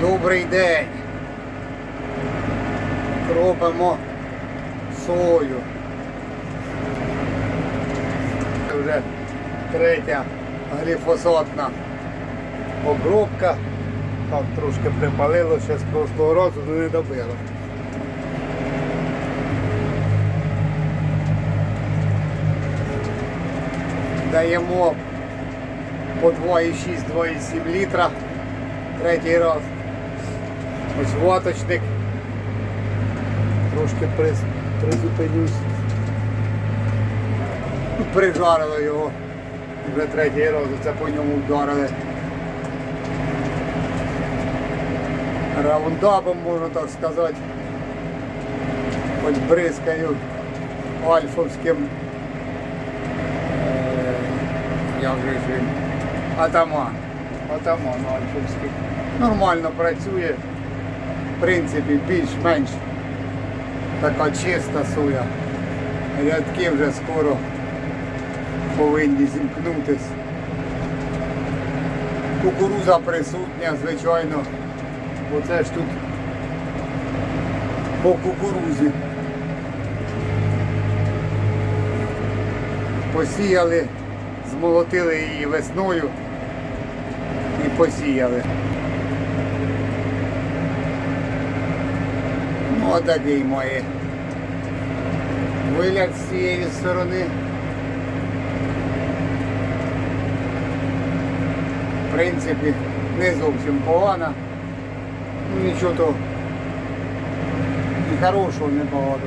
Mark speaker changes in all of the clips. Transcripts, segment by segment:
Speaker 1: Добрий день. Робимо сою. Це вже третя гліфосатна обробка. Так, трошки припалило, ще з прошлого разу але не добило. Даємо по 2,6-2,7 літра. Третій раз. Ось ваточник. Трошки приз, призупинюсь. Прижарили його. Вже третій раз це по ньому вдарили. Раундапом, можна так сказати. Хоч бризкаю альфовським. е, Як же ж він? Атаман. Атаман альфовський. Нормально працює. В принципі, більш-менш така чиста соя. Рядки вже скоро повинні зімкнутись. Кукуруза присутня, звичайно. Оце ж тут по кукурузі. Посіяли, змолотили її весною і посіяли. Отакий має вигляд з цієї сторони. В принципі, не зовсім погана. Ну нічого то і хорошого не багато.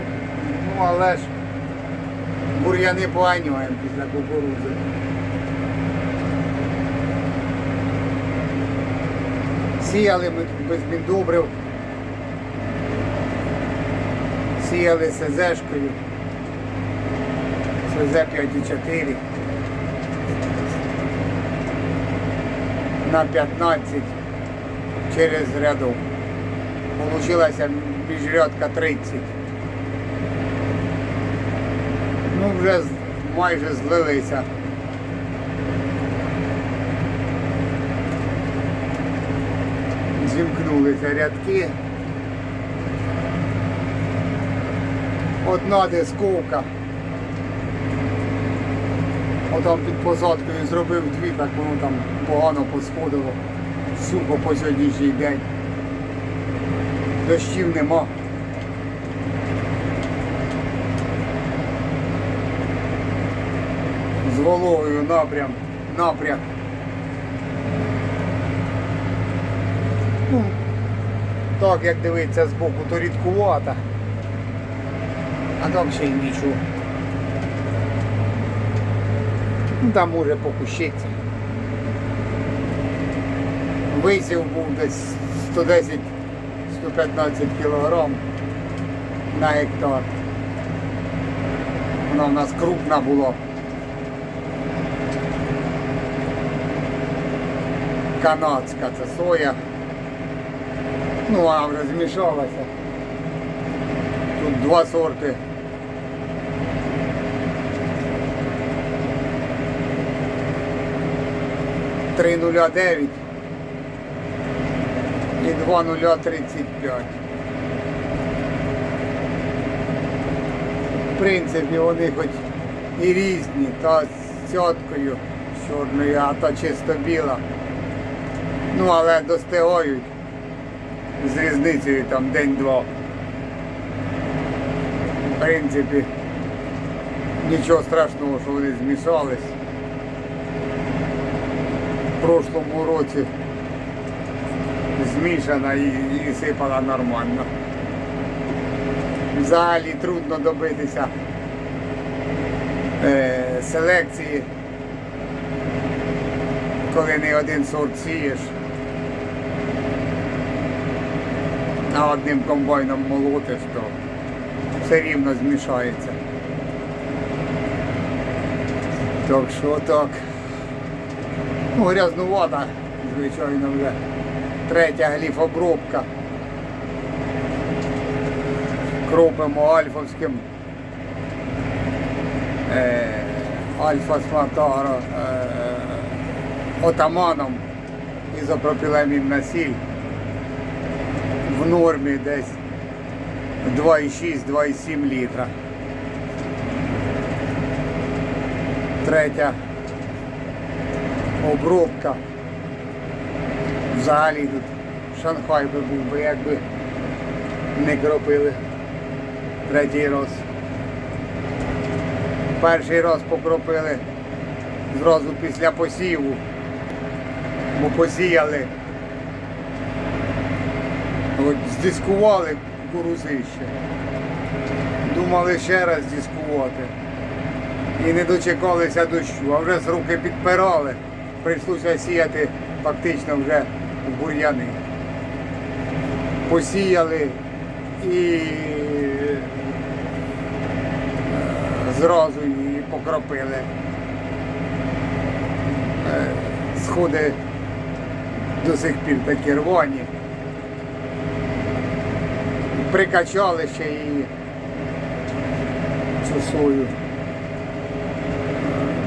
Speaker 1: Ну але ж бур'яни поганюємо після кукурудзи. Сіяли ми без міндобрив. Сіяли СЗшкою. СЗ 5,4 на 15 через рядок. Получилася міжрядка 30. Ну вже майже злилися. Зімкнулися рядки. Одна дисковка. Отам під посадкою зробив дві, так воно там погано посходило. Сухо по сьогоднішній день. Дощів нема. З вологою напрям, напрям. Ну, так як дивиться з боку, то рідкувата. А й нічого. Ну там може покущиться. Висів був десь 110-115 кілограм на гектар. Вона в нас крупна була. Канадська це соя. Ну, вона вже змішалася. Тут два сорти. Три нуля дев'ять і два нуля тридцять п'ять. В принципі, вони хоч і різні, та з цяткою чорною, а та чисто біла. Ну, але достигають з різницею там день-два. В принципі, нічого страшного, що вони змішались. В прошлому році змішана і, і сипала нормально. Взагалі трудно добитися е, селекції, коли не один сорт сієш, а одним комбайном молотиш, то все рівно змішається. Так що так. Ну, грязнувата, звичайно, вже третя гліфобробка. Кропимо альфовським е, альфа сматара е, отаманом ізопропіленим на сіль. в нормі десь 2,6-2,7 літра. Третя обробка. Взагалі тут Шанхай би був би, якби не кропили третій раз. Перший раз покропили зразу після посіву, бо посіяли, от здискували кукурузище. Думали ще раз дискувати. І не дочекалися дощу, а вже з руки підпирали. Прийшлося сіяти фактично вже в бур'яни. Посіяли і е, зразу її покропили. Е, Сходи до сих пір такі рвані. Прикачали ще її цю сою.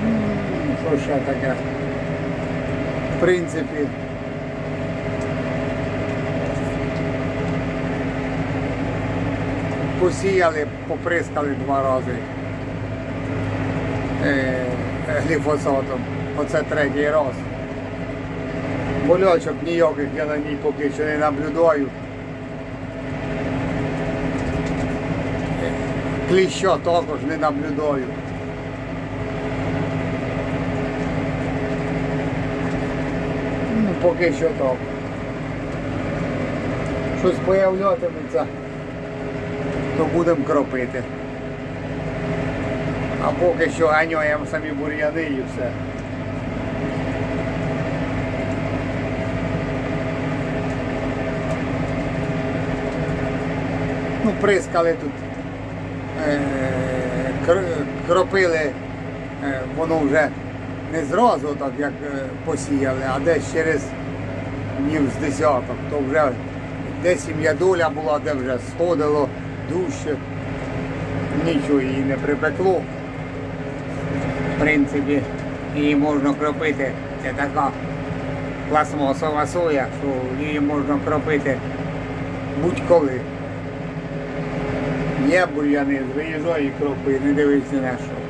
Speaker 1: М, Що ще таке? Принципі. Посіяли, поприскали два рази е, гліфосатом. Оце третій раз. Болячок ніяких я на ній поки що не наблюдаю. Е, Кліща також не наблюдаю. Поки що так. Щось появлятиметься, то будемо кропити. А поки що ганяємо самі бур'яни і все. Ну, прискали тут, е, кропили, е, воно вже не зразу, так як е, посіяли, а десь через днів з десяток, то вже десь сім'я доля була, де вже сходило дужче, нічого її не припекло. В принципі, її можна кропити. Це така пластмасова соя, що її можна кропити будь-коли. Є бур'яни, виїжджаю і кропи, не дивись ні на що.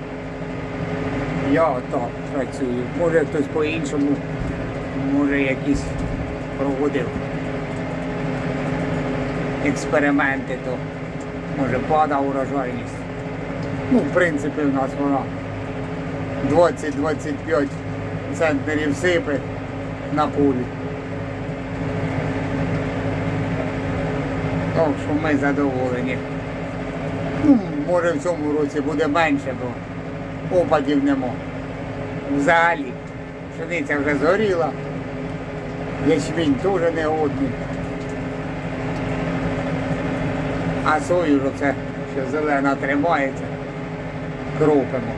Speaker 1: Я отак працюю. Може хтось по-іншому, може якісь проводив експерименти, то може падає урожайність. Ну, в принципі, в нас вона 20-25 центнерів сипи на полі. Так що ми задоволені. Ну, може в цьому році буде менше, бо опадів нема. Взагалі. Пшениця вже згоріла, ячмінь теж не годний. А сою ж оце, що зелена тримається, кропимо.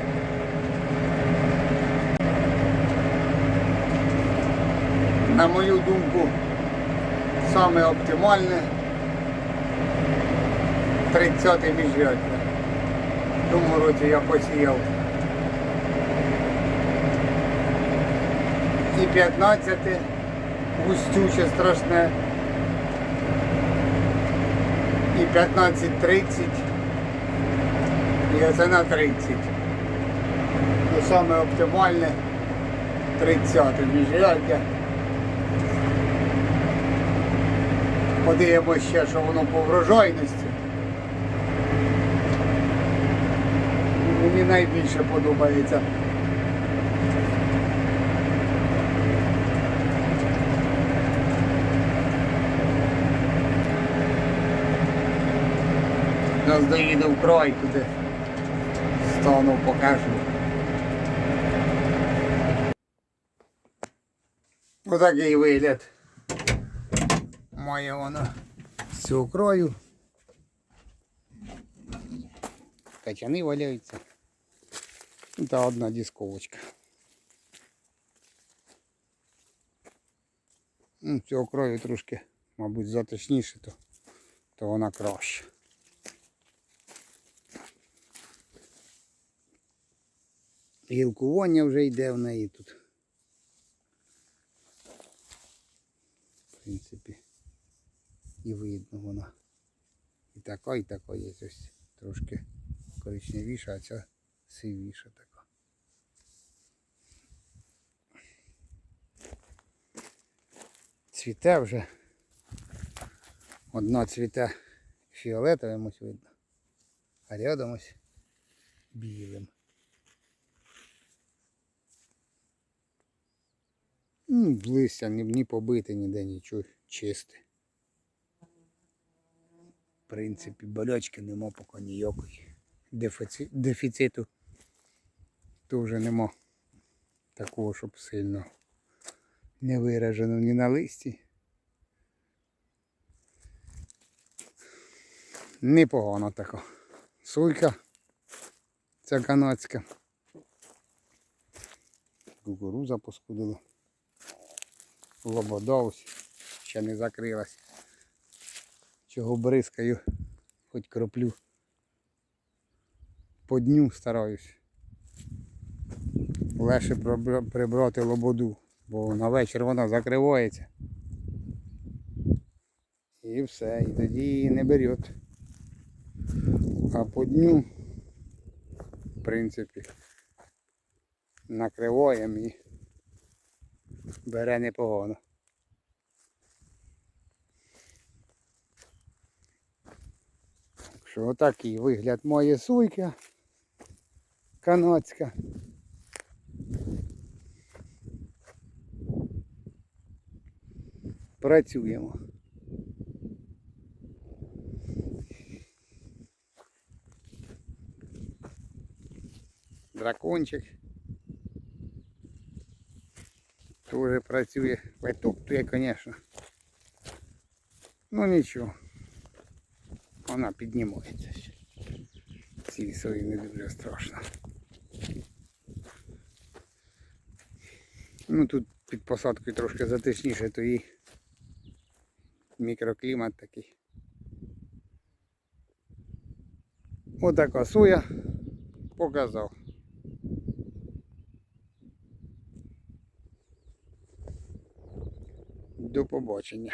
Speaker 1: На мою думку, саме оптимальне 30 міжряддя. В тому році я посіяв. І 15 густюче страшне. І 15-30. І оце на 30. Ну, саме оптимальне 30 міжряддя. Подивимося ще, що воно по врожайності. Мені найбільше подобається. Зараз доїду в край туди. Стану покажу. Отакий вигляд. Має воно з цього краю. Качани валяються. Та одна дисковочка. Ну, цього краю трошки, мабуть, затишніше, то, то вона краще. Гілкування вже йде в неї тут. В принципі. і видно вона. І така, і така є ось трошки коричневіша, а ця сивіша така. Цвіте вже. Одна цвіте фіолетовим ось видно, а рядом ось білим. Ну, листя ні, ні побите, ніде нічого чисте. В принципі, болячки нема поки ніякої. Дефіци... Дефіциту вже нема такого, щоб сильно не виражено ні на листі. Непогано така. Суйка. Ця канадська. Кукуруза поскудила. Лобода ще не закрилась. Чого бризкаю, хоч кроплю. По дню стараюсь. Легше прибрати лободу, бо на вечір вона закривається. І все, і тоді її не берет. А по дню, в принципі, накриваємо і бере непогано. Що отакий вигляд моєї суйки канадська. Працюємо. Дракончик. Тоже працює, витоптує, звісно. Ну нічого. Вона піднімається. Цій сої не дуже страшно. Ну тут під посадкою трошки затишніше, то і мікроклімат такий. Отака соя показав. До побачення.